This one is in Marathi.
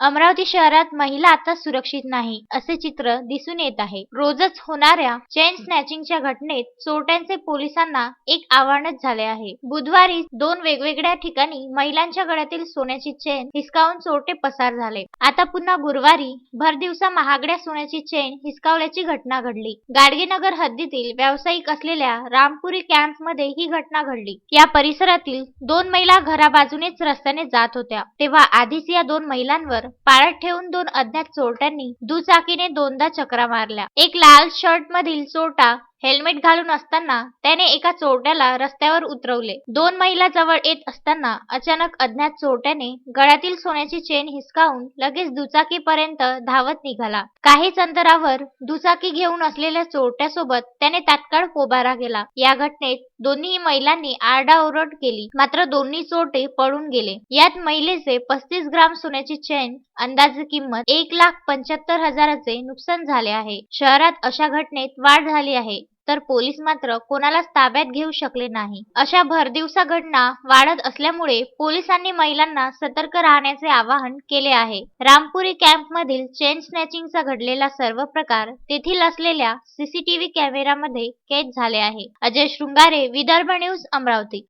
अमरावती शहरात महिला आता सुरक्षित नाही असे चित्र दिसून येत आहे. रोजच होणाऱ्या चेन स्नॅचिंगच्या घटनेत चोरट्यांचे पोलिसांना एक आव्हानच झाले आहे. बुधवारी दोन वेगवेगळ्या ठिकाणी महिलांच्या गळ्यातील सोन्याची चेन हिसकावून चोरटे पसार झाले. आता पुन्हा गुरुवारी भरदिवसा महागड्या सोन्याची चेन हिसकावल्याची घटना घडली. गाडगेनगर हद्दीतील व्यावसायिक असलेल्या रामपुरी कॅम्पमध्ये ही घटना घडली. या परिसरातील दोन महिला घराबाजूनेच रस्त्याने जात होत्या. तेव्हा आधीच या दोन महिलांवर पाळत ठेवून दोन अज्ञात चोरट्यांनी दुचाकीने दोनदा चक्रा मारल्या. एक लाल शर्ट मधील चोरटा हेल्मेट घालून असताना त्याने एका चोरट्याला रस्त्यावर उतरवले. दोन महिला जवळ येत असताना अचानक अज्ञात चोरट्याने गळ्यातील सोन्याची चेन हिसकावून लगेच दुचाकीपर्यंत धावत निघाला. काहीच अंतरावर दुचाकी घेऊन असलेल्या चोरट्यासोबत त्याने तात्काळ पोबारा केला. या घटनेत दोन्ही महिलांनी आरडाओरड केली. मात्र दोन्ही चोरटे पळून गेले. यात महिलेचे पस्तीस ग्राम सोन्याची चेन अंदाजे किंमत एक लाख पंच्याहत्तर हजाराचे नुकसान झाले आहे. शहरात अशा घटनेत वाढ झाली आहे. तर पोलीस मात्र कोणालाच ताब्यात घेऊ शकले नाही. अशा भरदिवसा घटना वाढत असल्यामुळे पोलिसांनी महिलांना सतर्क राहण्याचे आवाहन केले आहे. रामपुरी कॅम्प मधील चेन स्नॅचिंगचा घडलेला सर्व प्रकार तेथील असलेल्या सीसीटीव्ही कॅमेऱ्यामध्ये कैद झाले आहे. अजय शृंगारे विदर्भ न्यूज अमरावती.